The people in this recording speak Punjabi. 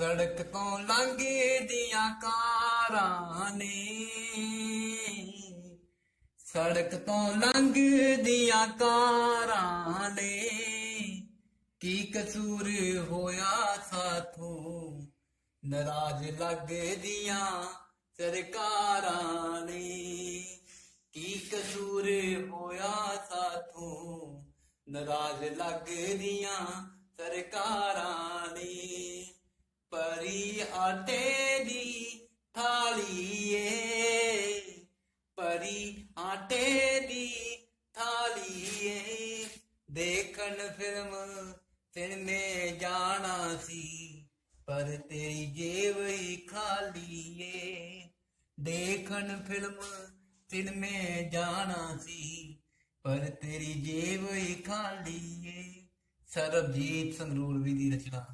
ਸੜਕ ਤੋਂ ਲੰਘਦੀਆਂ ਕਾਰਾਂ ਨੇ। ਸੜਕ ਤੋਂ ਲੰਘਦੀਆਂ ਕਾਰਾਂ ਨੇ। ਕੀ ਕਸੂਰ ਹੋਇਆ ਸਾਥੋਂ? ਨਾਰਾਜ਼ ਲੱਗਦੀਆਂ ਸਰਕਾਰਾਂ ਨੇ। ਕੀ ਕਸੂਰ ਹੋਇਆ ਸਾਥੋਂ? ਨਾਰਾਜ਼ ਲੱਗਦੀਆਂ ਸਰਕਾਰਾਂ ਆਟੇ ਦੀ ਥਾਲੀ ਏ ਪਰੀ ਆਟੇ ਦੀ ਥਾਲੀ ਏ ਦੇਖਣ ਫਿਲਮ ਸਿਨਮੇ ਜਾਣਾ ਸੀ, ਪਰ ਤੇਰੀ ਜੇਬ ਹੀ ਖਾਲੀ ਏ ਦੇਖਣ ਫਿਲਮ ਸਿਨਮੇ ਜਾਣਾ ਸੀ, ਪਰ ਤੇਰੀ ਜੇਬ ਹੀ ਖਾਲੀ ਏ ਸਰਬਜੀਤ ਸੰਗਰੂਰ ਵੀ ਦੀ ਰਚਨਾ।